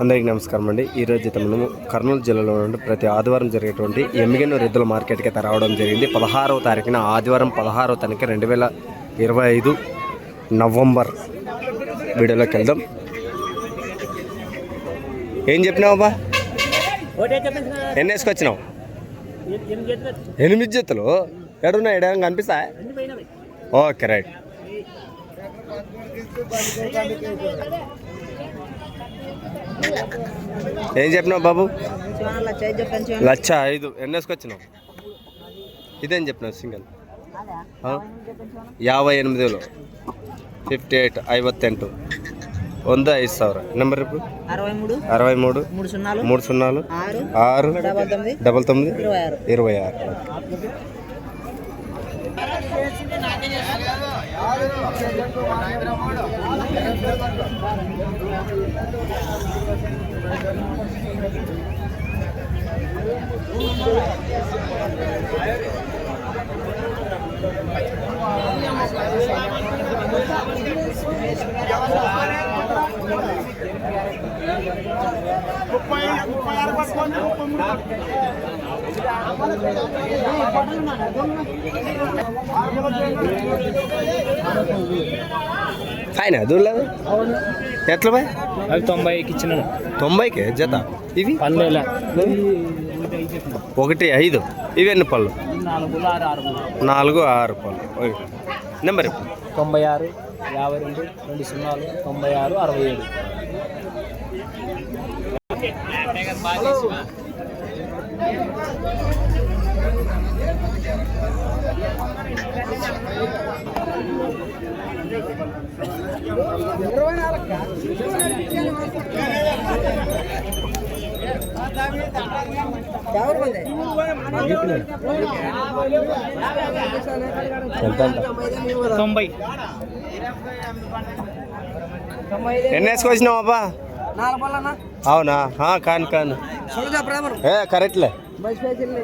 అందరికీ నమస్కారం అండి. ఈరోజు అయితే మనము కర్నూలు జిల్లాలో నుండి ప్రతి ఆదివారం జరిగేటువంటి ఎమ్మిగనూరు ఎద్దుల మార్కెట్కి అయితే రావడం జరిగింది. పదహారవ తారీఖున ఆదివారం పదహారవ తారీఖు రెండు వేల ఇరవై ఐదు నవంబర్ వీడియోలోకి వెళ్దాం. ఏం చెప్పినావు బా ఎన్ని వేసుకొచ్చినావు? ఎనిమిది జతలు? ఎడున్నాయి ఎడంగా కనిపిస్తా? Okay right. ఏం చెప్పినావు బాబు? లచ్చ ఐదు. ఎన్ని వేసుకొచ్చినావు? ఇదేం చెప్పినావు సింగల్? యాభై ఎనిమిదిలో ఫిఫ్టీ ఎయిట్ ఐవత్తెంటు. వంద ఐదు సవర. నెంబర్ రేపు అరవై మూడు మూడు సున్నాలు ఆరు డబల్ తొమ్మిది ఇరవై ఆరు. తొమ్మిది ఇరవై ఆరు ఇరవై ఆరు ఫైన్ దూరలేదు ఎట్లా బాయ్ అవి తొంభైకి ఇచ్చిన తొంభైకే జత? ఇవి? పల్లెల. ఒకటి ఐదు. ఇవి ఎన్ని పళ్ళు? నాలుగు ఆరు పళ్ళు. నెంబర్ ఇప్పుడు తొంభై ఆరు యాభై రెండు రెండు సున్నాలు తొంభై ఆరు అరవై ఏడు. ఎవరు మంది ఎంత అంట 58 18 90 70 ಎನ್ಎಎಸ್ क्वेश्चन ಅಪ್ಪ ನಾಲ್ಕ ಬಲ್ಲಣ್ಣ ಅವ್ನ ಹಾ ಕನ್ ಕನ್ ಹೇ ಕರೆಕ್ಟ್ಲಿ ಬಸ್ ಬೇಜಿಲ್ಲೆ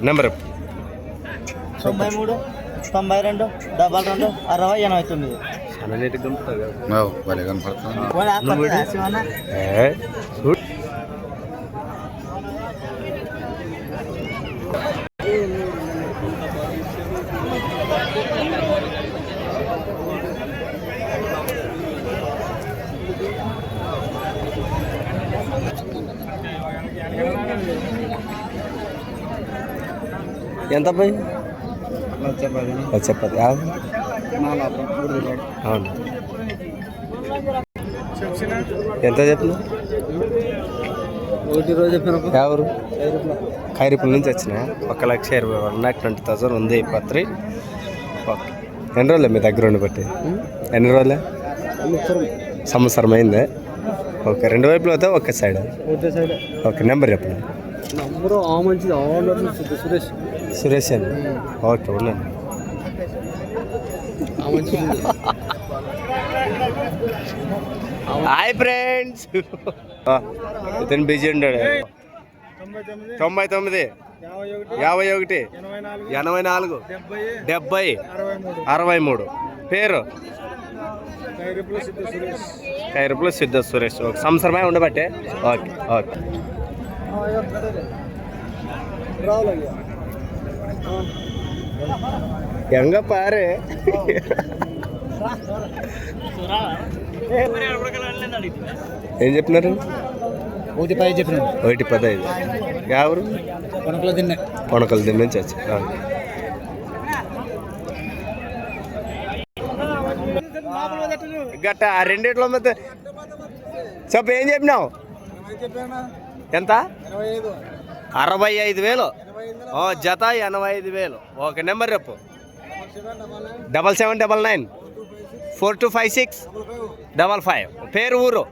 ನಂಬರ್ తొంభై మూడు తొంభై రెండు డబల్ రెండు అరవై ఎనభై తొమ్మిది. చాలా నీట్గా ఉంటుంది కదా భలే కనపడుతుంది ఏ, చూడు. ఎంత పోయి చెప్పదు అవును. ఎంత చెప్పిన ఒకటి రోజు చెప్పిన ఎవరు? ఖైరీపుల నుంచి వచ్చిన. ఒక లక్ష ఇరవై వన్ లాక్ ట్వంటీ థౌసండ్ ఉంది పత్రి. ఓకే. ఎన్ని రోజులే మీ దగ్గర ఉండి బట్టి? ఎన్ని రోజులే? సంవత్సరం. అయిందే? ఓకే. రెండు వైపులు అయితే ఒకే సైడ్? ఒకటే సైడ్. ఓకే. నెంబర్ చెప్పండి. నంబరు ఆ మంచిది. సురేష్. సురేష్ అండి. ఓకే మంచిది హాయ్ ఫ్రెండ్స్. ఇతను బిజీ ఉన్నాడు. తొంభై తొమ్మిది. యాభై ఒకటి. ఎనభై నాలుగు. డెబ్బై. అరవై మూడు. పేరు? కైరుపుల సిద్ధ సురేష్. ఒక సంవత్సరమే ఉండబట్టే. Okay okay. ఎంగ పారే ఏం చెప్పినారు? ఒకటి పై చెప్పిన ఒకటి పదహైదు ఎవరు కొనకలో తిన్నా. నుంచి వచ్చి ఓకే. గట్ట ఆ రెండిట్లో మధ్య చెప్పు ఏం చెప్పినావు? ఎంత? అరవై ఐదు వేలు. జత ఎనభై ఐదు వేలు. ఓకే నెంబర్ రేపు double seven double nine. Four two five six. Double five. పేరు ఊరు?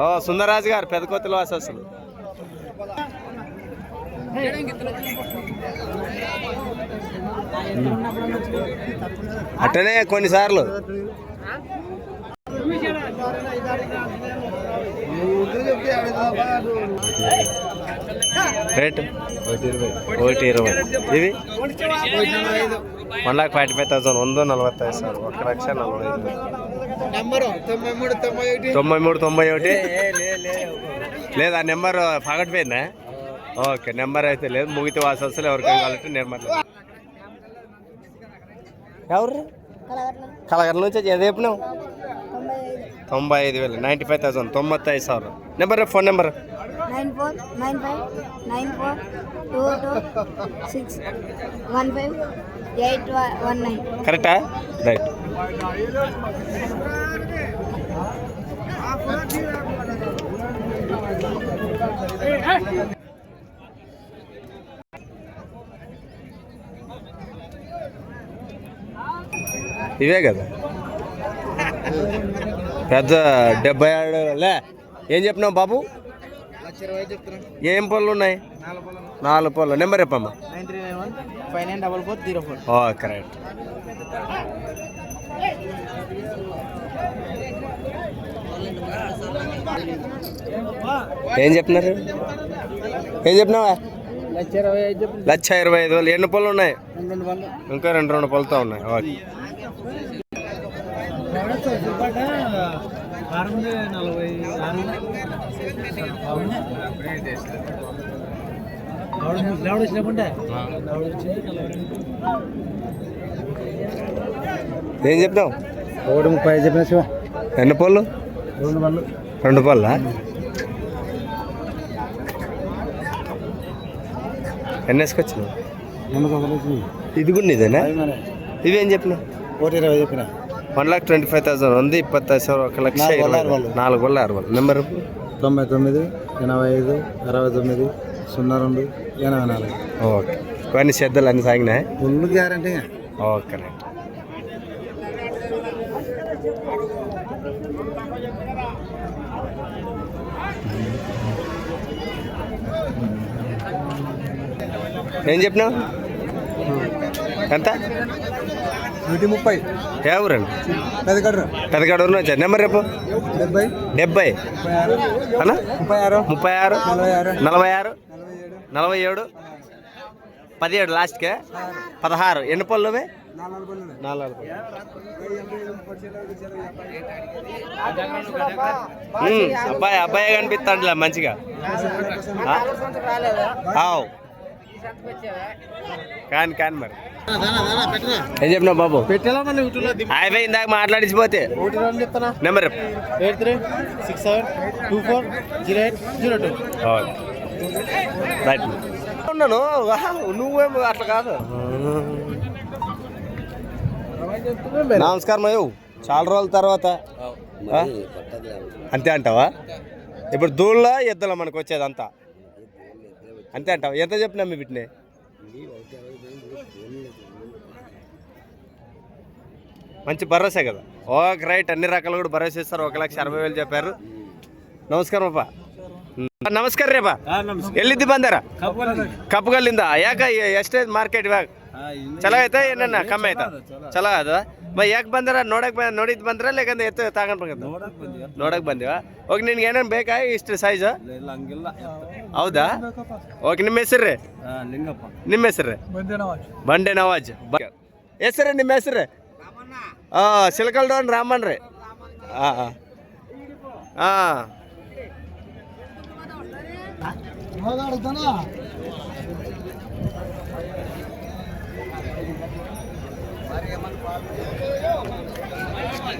ఓ సుందరరాజు గారు పెదకొత్తుల వాసస్తులు అట్టనే కొన్నిసార్లు. రేటు? ఒకటి ఇరవై. ఇవి? One lakh forty five thousand వంద నలభై ఐదు సార్. ఒక లక్ష నలభై ఐదు తొంభై మూడు తొంభై ఒకటి? లేదు ఆ నెంబర్ పగటిపోయిందా? ఓకే నెంబర్ అయితే లేదు. ముగితే వాసస్సులు ఎవరికైనా కావాలంటే నేను ఎవరు? కలగర్ నుంచి ఏదేపు తొంభై ఐదు వేలు. నైంటీ ఫైవ్ థౌసండ్ తొంభై ఐదు sir. Number phone number. Nine four nine five nine four two two six one five eight one nine. కరెక్టా? రైట్. ఇవే కదా. పెద్ద డెబ్బై ఏడులే ఏం చెప్పినావు బాబు? ఏం పళ్ళు ఉన్నాయి? నాలుగు పళ్ళు. నెంబర్ చెప్పమ్మా. కరెక్ట్. ఏం చెప్తున్నారు ఏం చెప్పినావా? లక్ష ఇరవై ఐదు వేలు. ఎన్ని పళ్ళు ఉన్నాయి? ఇంకా రెండు రెండు పళ్ళతో ఉన్నాయి. ఓకే. నలభై ఏం చెప్తాం ఒకటి ముప్పై చెప్పిన శివ. ఎన్ని పళ్ళు? రెండు పళ్ళు. రెండు పళ్ళ? ఎన్ని వేసుకొచ్చినావు? ఇది కూడా ఇదేనా ఇవేం చెప్పినావు? ఒకటి ఇరవై చెప్పిన. One lakh twenty five thousand ఉంది ఇప్పత్తైదు ಸಾವಿರ ఒక లక్ష నాలుగు ఆరు ಅರವತ್ತು నెంబర్ తొంభై తొమ్మిది ఎనభై ఐదు అరవై తొమ్మిది సున్నా రెండు ఎనభై నాలుగు. ఓకే. కొన్ని శ్రద్ధలు అన్ని సాగినాయి? Full guarantee okay right. ఏం చెప్పినావు? ఎంత? నూటి ముప్పై. ఏ ఊరండి పెదగడ్ర. పెద్దగాడు నుంచి. నెంబర్ రేపు డెబ్బై. డెబ్బై. అన్నా? ముప్పై ఆరు. ముప్పై ఆరు. నలభై ఆరు. నలభై ఆరు. నలభై ఏడు. పదిహేడు లాస్ట్కే. పదహారు. ఎన్ని నాలుగు ఉమ్, అబ్బాయి అబ్బాయి కనిపిస్తాడులే మంచిగా. ఆ? కాని కాని మరి. ఏం చెప్పినావు బాబు? అయిపోయి ఇందాక మాట్లాడించిపోతే. Number. Eight three six seven two four zero eight zero two. Okay. Right ఉన్నాను. వాహ్, నువ్వేమో అట్లా కాదు. నమస్కారం అయ్యో. చాలా రోజుల తర్వాత? అంతే అంటావా? ఇప్పుడు దూళ్ళ ఎద్దుల మనకు వచ్చేదంతా. అంతే అంటావా ఎంత చెప్పినా మీ వీటిని మంచి భరోసా కదా ఓకే రైట్ అన్ని రకాలు కూడా భరోసా ఇస్తారు ఒక లక్ష అరవై వేలు చెప్పారు నమస్కారం అప్ప ನಮಸ್ಕಾರ ರೀ ಬಾ ಎಲ್ಲಿದ್ದು ಬಂದಾರ ಕಪ್ಪಗಲ್ಲಿಂದ ಯಾಕ ಎಷ್ಟೇ ಮಾರ್ಕೆಟ್ ಇವಾಗ ಚಲೋ ಐತಾ ಏನನ್ನ ಕಮ್ಮಿ ಆಯ್ತಾ ಚಲೋ ಅದ ಮ ಯಾಕೆ ಬಂದಾರ ನೋಡಕ್ ಬ ನೋಡಿದ್ ಬಂದ್ರ ಲೇಕಂದ್ರೆ ಎತ್ತು ತಗೊಂಡ್ ಬಂದ ನೋಡಕ್ ಬಂದಿವ ಓಕೆ ನಿನ್ಗೆ ಏನೇನು ಬೇಕಾ ಇಷ್ಟು ಸೈಜ್ ಹೌದಾ? ಓಕೆ ನಿಮ್ಮ ಹೆಸರು ರೀ ಲಿಂಗಪ್ಪ. ನಿಮ್ಮ ಹೆಸರು ರೀ ಬಂಡೆ ನವಾಜ್. ಹೆಸರು ನಿಮ್ಮ ಹೆಸರು ಹಾಂ ಸಿಲ್ಕಲ್ ಡೌನ್ ರಾಮನ್ ರೀ. ಹಾಂ ಹಾಂ ಹಾಂ